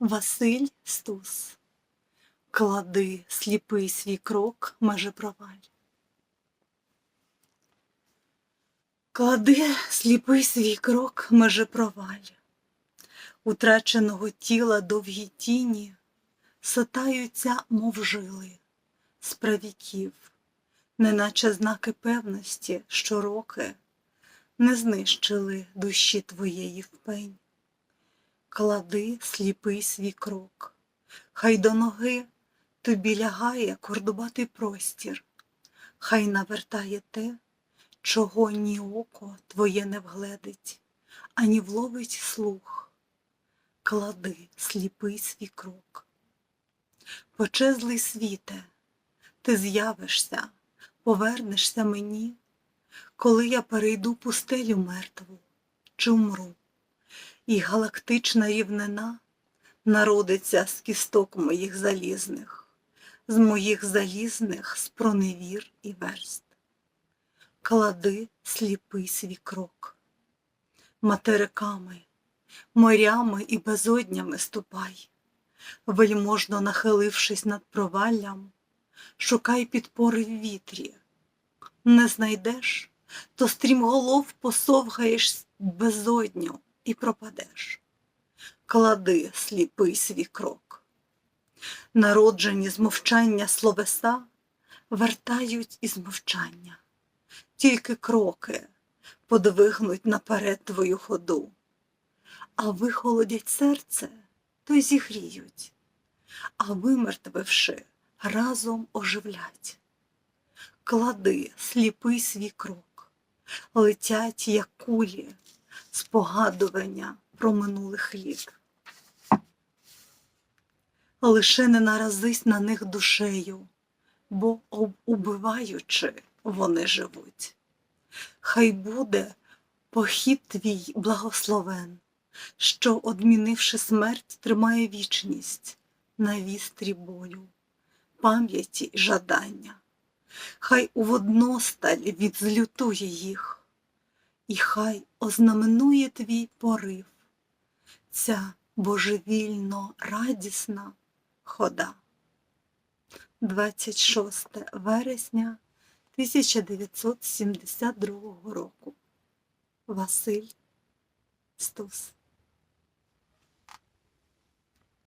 Василь Стус, клади сліпий свій крок, меже проваль. Клади сліпий свій крок, меже проваль. Утраченого тіла довгі тіні сатаються, мов жили, з правіків, неначе знаки певності, що роки не знищили душі твоєї впень клади сліпий свій крок, хай до ноги тобі лягає кордубатий простір, хай навертає те, чого ні око твоє не вгледить, ані вловить слух. Клади сліпий свій крок. Почезлий світе, ти з'явишся, повернешся мені, коли я перейду пустелю мертву чи умру і галактична рівнина народиться з кісток моїх залізних, з моїх залізних спроневір і верст. Клади сліпий свій крок. Материками, морями і безоднями ступай, вельможно нахилившись над проваллям, шукай підпори в вітрі. Не знайдеш, то стрімголов посовгаєш безодню і пропадеш. Клади сліпий свій крок. Народжені з мовчання словеса вертають із мовчання, тільки кроки подвигнуть наперед твою ходу, а вихолодять серце, то й зігріють, а вимертвивши, разом оживлять. Клади сліпий свій крок, летять, як кулі, спогадування про минулих літ. Лише не наразись на них душею, бо, убиваючи, вони живуть. Хай буде похід твій благословен, що, одмінивши смерть, тримає вічність на вістрі бою, пам'яті й жадання. Хай у водносталь відзлютує їх, і хай ознаменує твій порив, ця божевільно радісна хода. 26 вересня 1972 року. Василь Стус